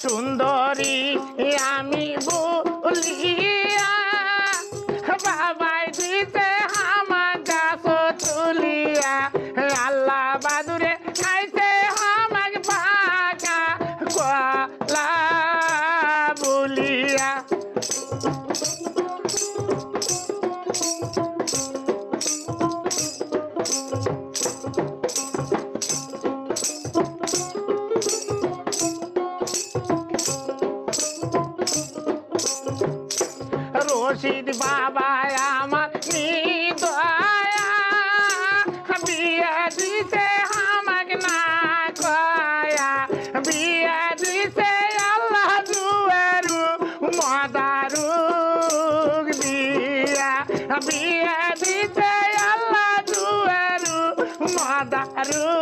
সুন্দরী আমি বলিয়া বাবাই দিতে আমার দাস তুলিয়া আল্লাহ বাদুরে রশিদ বাবা আমার নিদয়া বিয়া দিছে আমাকে না কয়া। বিয়া দিছে আল্লাহ দুয়ারু মদারু। দিয়া বিয়া দিছে আল্লাহ দুয়ারু মদারু।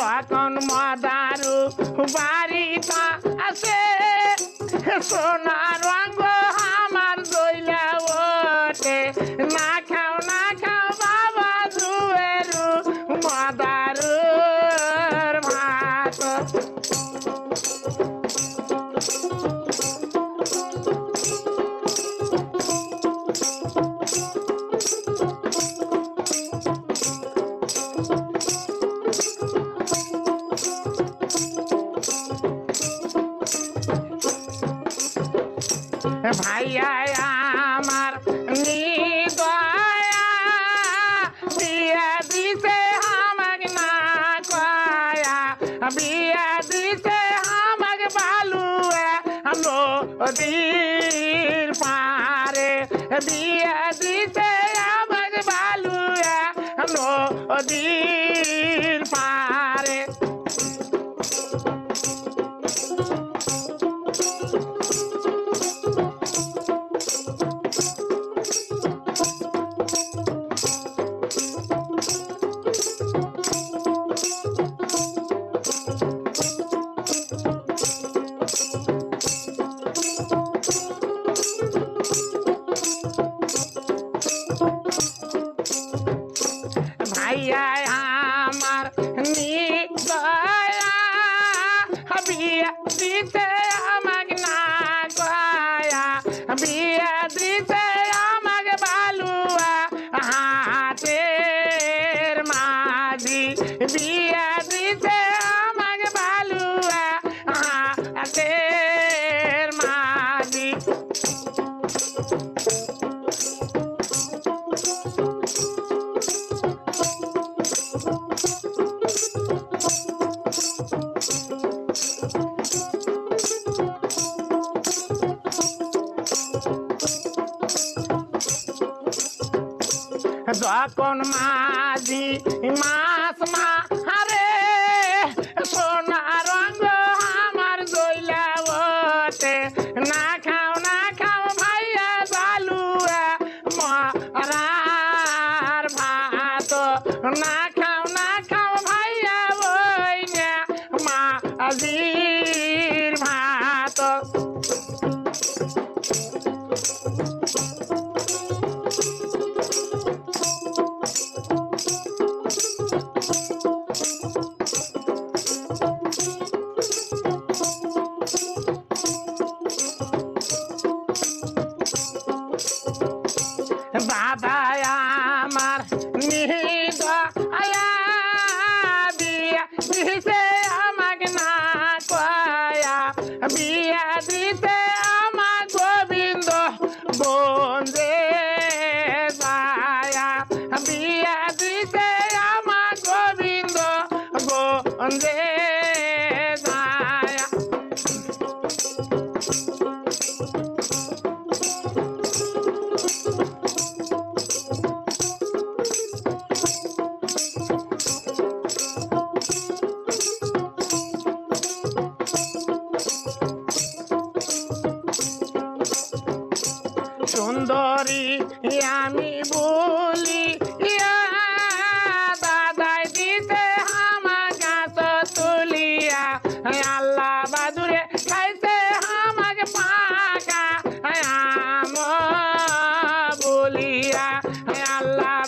যখন মদারু বাড়িটা আছে। সোনার রঙ আমার দইলা ওঠে না খাও না খাও বাবা জুয়েরু মদারুর ভাত। ভাইয়া আমার নিদয়া বিয়া দিছে আমাকে না কয়া। বিয়া দিছে আমাকে বালুয়া নদীর পারে বিয়া দিছে আমাকে বালুয়া নদীর পারে যখন মাঝি মাস মারে সোনা রঙ আমার ওঠে না খাও না খাও ভাইয়া বালুয়া মরার ভাত। না খাও না খাও ভাইয়া ওই মাঝির বন্দে yeah, yeah, la.